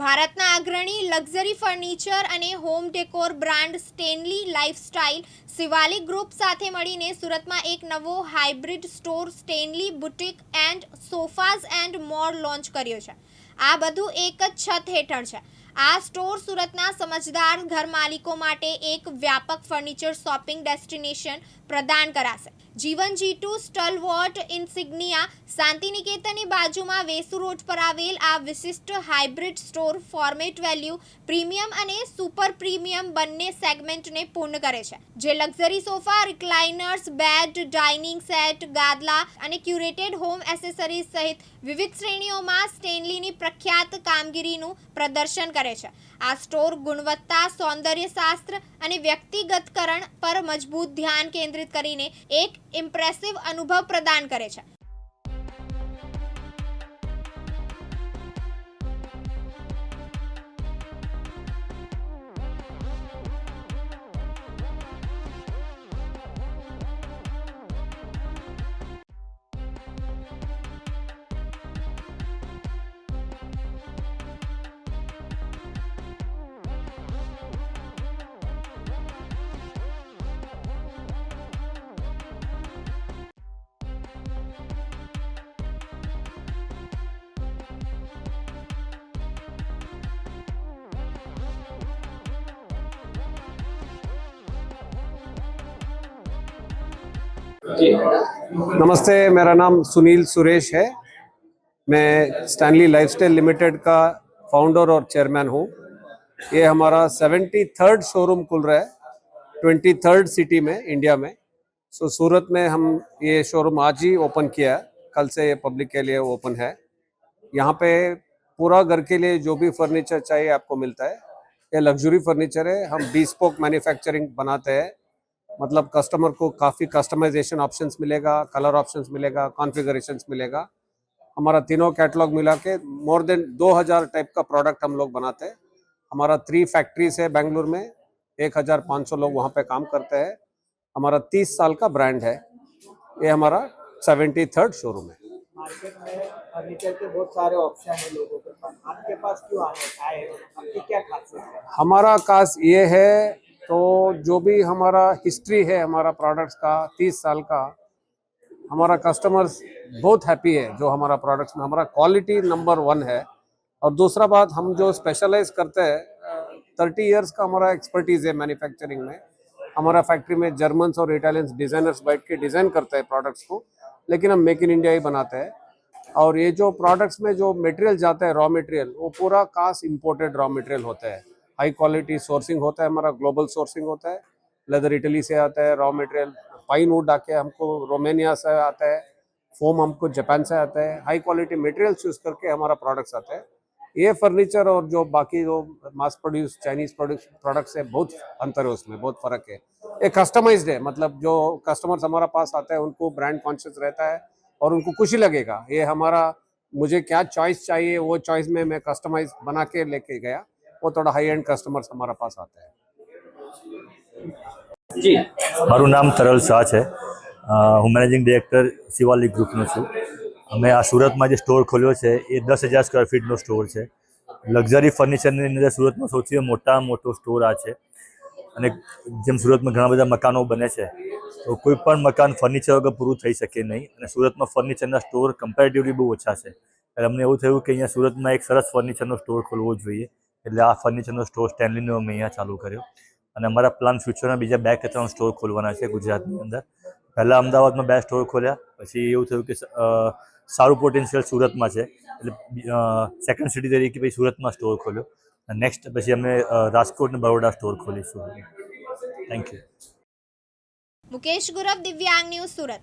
ભારતના અગ્રણી luxury furniture અને home decor brand Stanley lifestyle Shivalik group સાથે મળીને સુરતમાં એક નવો hybrid store Stanley boutique and sofas and more launch કર્યો છે. આ બધું એક જ છત હેઠળ છે. આ સ્ટોર સુરતના સમજદાર ઘર માલિકો માટે એક વ્યાપક ફર્નિચર શોપિંગ ડેસ્ટિનેશન પ્રદાન કરાશે. જીવન જીટુ સ્ટલવોટ, ઇન્સિગ્નિયા, શાંતિનિકેતનની બાજુમાં વેસુ રોડ પર આવેલ આ વિશિષ્ટ hybrid store format value, premium અને સુપર પ્રીમિયમ બંને સેગમેન્ટને પૂર્ણ કરે છે. જે luxury sofa, recliners, bed, dining set, ગાદલા અને ક્યુરેટેડ હોમ એસેસરીઝ સહિત વિવિધ શ્રેણીઓમાં સ્ટેનલીની પ્રખ્યાત કામગીરીનું પ્રદર્શન કરે છે. આ સ્ટોર ગુણવત્તા સૌંદર્ય શાસ્ત્ર અને વ્યક્તિગતકરણ પર મજબૂત ધ્યાન કેન્દ્રિત કરીને એક ઇમ્પ્રેસિવ અનુભવ પ્રદાન કરે છે. नमस्ते, मेरा नाम सुनील सुरेश है। मैं स्टैनली लाइफस्टाइल लिमिटेड का फाउंडर और चेयरमैन हूँ। ये हमारा सेवेंटी थर्ड शोरूम खुल रहा है ट्वेंटी थर्ड सिटी में इंडिया में। सो सूरत में हम ये शोरूम आज ही ओपन किया है। कल से ये पब्लिक के लिए ओपन है। यहाँ पे पूरा घर के लिए जो भी फर्नीचर चाहिए आपको मिलता है। ये लग्जरी फर्नीचर है। हम bespoke मैन्युफैक्चरिंग बनाते हैं। मतलब कस्टमर को काफ़ी कस्टमाइजेशन ऑप्शंस मिलेगा कलर ऑप्शंस मिलेगा कॉन्फ़िगरेशंस मिलेगा। हमारा तीनों कैटलॉग मिला के मोर देन 2000 टाइप का प्रोडक्ट हम लोग बनाते हैं। हमारा थ्री फैक्ट्रीज है बेंगलुरु में 1500 लोग वहाँ पे काम करते हैं। हमारा 30 साल का ब्रांड है ये हमारा सेवेंटी थर्ड शोरूम है। मार्केट में फर्नीचर के बहुत सारे ऑप्शन है लोगों के पास। आपके पास क्यों आए आए? आपकी क्या खासियत है? हमारा खास ये है तो जो भी हमारा हिस्ट्री है, हमारा प्रोडक्ट्स का, तीस साल का, हमारा कस्टमर्स बहुत हैप्पी है जो हमारा प्रोडक्ट्स में, हमारा क्वालिटी नंबर वन है। और दूसरा बात, हम जो स्पेशलाइज करते हैं थर्टी इयर्स का हमारा एक्सपर्टीज है मैन्युफैक्चरिंग में। हमारा फैक्ट्री में जर्मन्स और इटालियंस डिज़ाइनर्स बैठ के डिज़ाइन करते हैं प्रोडक्ट्स को, लेकिन हम मेक इन इंडिया ही बनाते हैं। और ये जो प्रोडक्ट्स में जो मटेरियल जाता है रॉ मटेरियल वो पूरा कास्ट इम्पोर्टेड रॉ मटेरियल होता है। हाई क्वालिटी सोर्सिंग होता है, हमारा ग्लोबल सोर्सिंग होता है। लेदर इटली से आता है, रॉ मटेरियल पाइन वुड आके हमको रोमेनिया से आता है, फोम हमको जापान से आता है। हाई क्वालिटी मटेरियल्स यूज़ करके हमारा प्रोडक्ट्स आता है। ये फर्नीचर और जो बाकी जो mass produce, Chinese products products है, बहुत अंतर है उसमें, बहुत फ़र्क है। ये कस्टमाइज्ड है मतलब जो कस्टमर्स हमारा पास आते हैं, उनको ब्रांड कॉन्शियस रहता है और उनको खुशी लगेगा। ये हमारा, मुझे क्या चॉइस चाहिए, वो चॉइस में मैं कस्टमाइज बना के लेके गया। वो थोड़ा हाई एंड कस्टमर्स हमारा पास आते हैं जी મારું નામ તરલ શાહ છે અ, હું મેનેજિંગ ડિરેક્ટર શિવાલિક ગ્રુપનો છું અમે આ સુરતમાં જે સ્ટોર ખોલ્યો છે એ દસ હજાર સ્ક્વેર ફીટનો સ્ટોર છે લક્ઝરી ફર્નિચરની અંદર સુરતનો સૌથી મોટામાં મોટો સ્ટોર આ છે અને જેમ સુરતમાં ઘણા બધા મકાનો બને છે તો કોઈ પણ મકાન ફર્નિચર વગર પૂરું થઈ શકે નહીં અને સુરતમાં ફર્નિચરના સ્ટોર કમ્પેરેટિવલી બહુ ઓછા છે એટલે અમને એવું થયું કે અહીંયા સુરતમાં એક સરસ ફર્નિચરનો સ્ટોર ખોલવો જોઈએ એટલે આ ફર્નિચરનો સ્ટોર સ્ટેનલીનો અમે અહીંયા ચાલુ કર્યો. અને અમારા પ્લાન ફ્યુચરના બીજા બે કે ત્રણ સ્ટોર ખોલવાના છે ગુજરાતની અંદર. પહેલાં અમદાવાદમાં બે સ્ટોર ખોલ્યા, પછી એવું થયું કે સારું પોટેન્શિયલ સુરતમાં છે. એટલે સેકન્ડ સિટી તરીકે પછી સુરતમાં સ્ટોર ખોલ્યો. નેક્સ્ટ પછી અમે રાજકોટ અને બરોડા સ્ટોર ખોલીશું. Thank you Mukesh Gurav, Divyang news Surat.